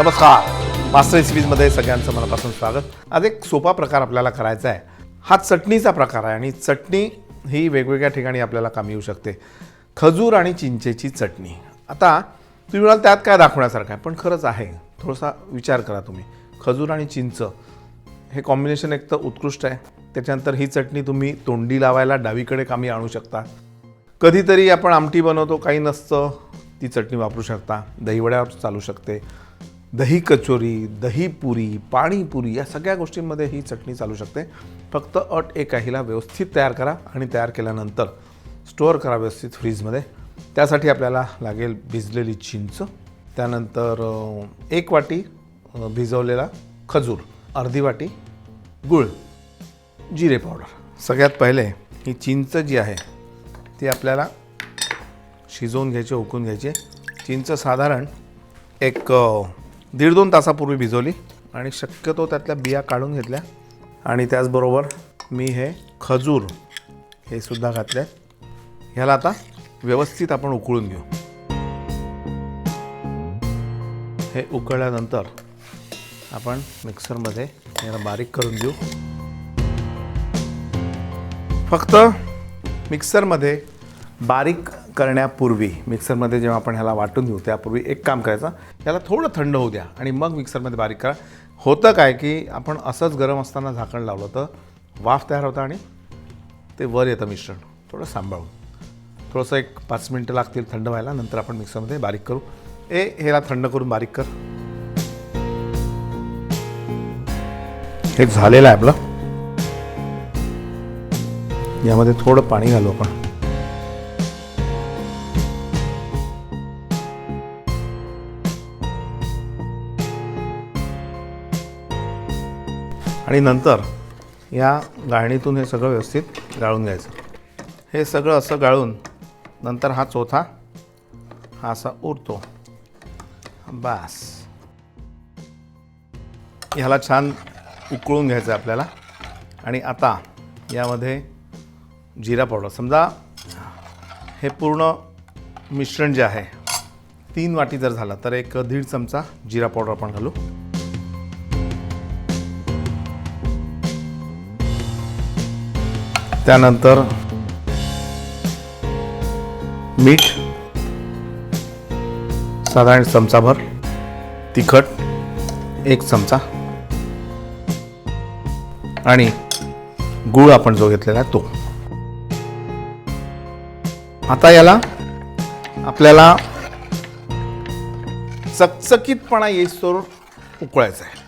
नमस्कार. मास्टर रेसिपीजमध्ये सगळ्यांचं मनापासून स्वागत. आज एक सोपा प्रकार आपल्याला करायचा आहे. हा चटणीचा प्रकार आहे आणि चटणी ही वेगवेगळ्या ठिकाणी आपल्याला कामी येऊ शकते. खजूर आणि चिंचेची चटणी. आता तुम्ही म्हणाल त्यात काय दाखवण्यासारखं आहे पण खरंच आहे. थोडासा विचार करा तुम्ही. खजूर आणि चिंच हे कॉम्बिनेशन एक तर उत्कृष्ट आहे. त्याच्यानंतर ही चटणी तुम्ही तोंडी लावायला डावीकडे कामी आणू शकता. कधीतरी आपण आमटी बनवतो काही नसतं ती चटणी वापरू शकता. दहीवड्यावर चालू शकते. दही कचोरी दही पुरी पाणीपुरी या सगळ्या गोष्टींमध्ये ही चटणी चालू शकते. फक्त अट एक आहे हिला व्यवस्थित तयार करा आणि तयार केल्यानंतर स्टोअर करा व्यवस्थित फ्रीजमध्ये. त्यासाठी आपल्याला लागेल भिजलेली चिंच त्यानंतर एक वाटी भिजवलेला खजूर अर्धी वाटी गूळ जिरे पावडर. सगळ्यात पहिले ही चिंच जी आहे ती आपल्याला शिजवून घ्यायची ओकून घ्यायची. चिंच साधारण एक दीड दोन तासापूर्वी भिजवली आणि शक्यतो त्यातल्या बिया काढून घेतल्या. आणि त्याचबरोबर मी हे खजूर हे सुद्धा घातले. ह्याला आता व्यवस्थित आपण उकळून घेऊ. हे उकळल्यानंतर आपण मिक्सरमध्ये याला बारीक करून देऊ फक्त मिक्सरमध्ये बारीक करण्यापूर्वी मिक्सरमध्ये जेव्हा आपण ह्याला वाटून देऊ त्यापूर्वी एक काम करायचं. याला थोडं थंड होऊ द्या आणि मग मिक्सरमध्ये बारीक करा. होतं काय की आपण असंच गरम असताना झाकण लावलं तर वाफ तयार होतं आणि ते वर येतं मिश्रण. थोडं सांभाळून. थोडंसं एक पाच मिनटं लागतील थंड व्हायला नंतर आपण मिक्सरमध्ये बारीक करू. ए ह्याला थंड करून बारीक कर. हे झालेलं आहे आपलं. यामध्ये थोडं पाणी घालू आपण. आणि नंतर या गाळणीतून हे सगळं व्यवस्थित गाळून घ्यायचं. हे सगळं असं गाळून नंतर हा चौथा हा असा उरतो. बास. ह्याला छान उकळून घ्यायचं आहे आपल्याला. आणि आता यामध्ये जिरा पावडर. समजा हे पूर्ण मिश्रण जे आहे तीन वाटी जर झालं तर एक दीड चमचा जिरा पावडर आपण घालू. त्यानंतर मीठ साधारण चमचाभर तिखट एक चमचा आणि गूळ आपण जो घेतलेला आहे तो. आता याला आपल्याला चकचकीतपणा येईस्तोर उकळायचं आहे.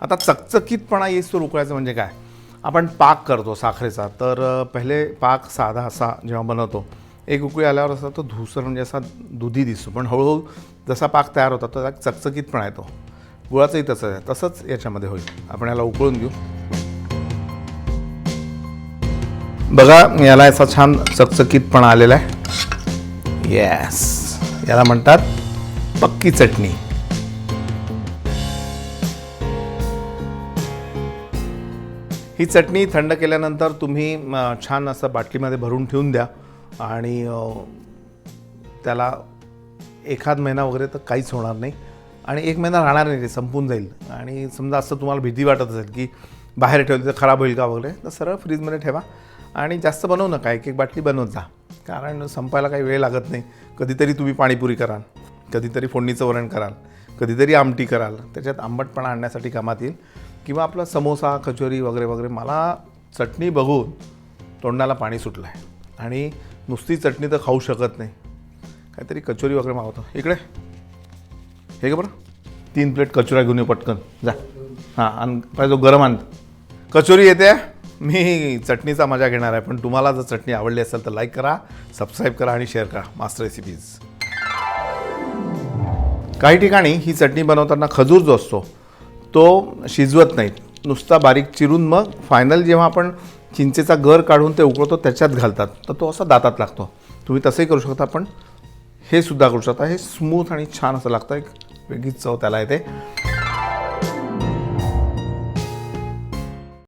आता चकचकीतपणा येईस्तोर उकळायचं म्हणजे काय? आपण पाक करतो साखरेचा. तर पहिले पाक साधा असा जेव्हा बनवतो एक उकळी आल्यावर असा तो धुसर म्हणजे असा दुधी दिसतो. पण हळूहळू जसा पाक तयार होता तर चकचकीतपणा येतो गुळाचंही तसंच आहे. तसंच याच्यामध्ये होईल. आपण याला उकळून घेऊ. बघा याला असा छान चकचकीतपणा आलेला आहे. येस याला म्हणतात पक्की चटणी. ही चटणी थंड केल्यानंतर तुम्ही छान असं बाटलीमध्ये भरून ठेवून द्या. आणि त्याला एखाद महिना वगैरे तर काहीच होणार नाही. आणि एक महिना राहणार नाही ते संपून जाईल. आणि समजा असं तुम्हाला भीती वाटत असेल की बाहेर ठेवली तर खराब होईल का वगैरे तर सरळ फ्रीजमध्ये ठेवा. आणि जास्त बनवू नका एक एक बाटली बनवत जा. कारण संपायला काही वेळ लागत नाही. कधीतरी तुम्ही पाणीपुरी कराल कधीतरी फोडणीचं वरण कराल कधीतरी आमटी कराल. त्याच्यात आंबटपणा आणण्यासाठी कामात येईल. किंवा आपला समोसा कचोरी वगैरे वगैरे मला चटणी बघून तोंडाला पाणी सुटलं आहे आणि नुसती चटणी तर खाऊ शकत नाही. काहीतरी कचोरी वगैरे मागवतो. इकडे. हे का बरं. तीन प्लेट कचोऱ्या घेऊन ये पटकन. जा. हां आणि. पाहिजे गरम आण. कचोरी येते. मी चटणीचा मजा घेणार आहे. पण तुम्हाला जर चटणी आवडली असेल तर लाईक करा सबस्क्राईब करा आणि शेअर करा. मास्टर रेसिपीज काही ठिकाणी ही चटणी बनवताना खजूर जो असतो तो शिजवत नाही नुसता बारीक चिरून मग फायनल जेव्हा आपण चिंचेचा गर काढून ते उकळतो त्याच्यात घालतात. तर तो असा दातात लागतो. तुम्ही तसंही करू शकता पण हे सुद्धा करू शकता. हे स्मूथ आणि छान असं लागतं. एक वेगळीच चव त्याला येते.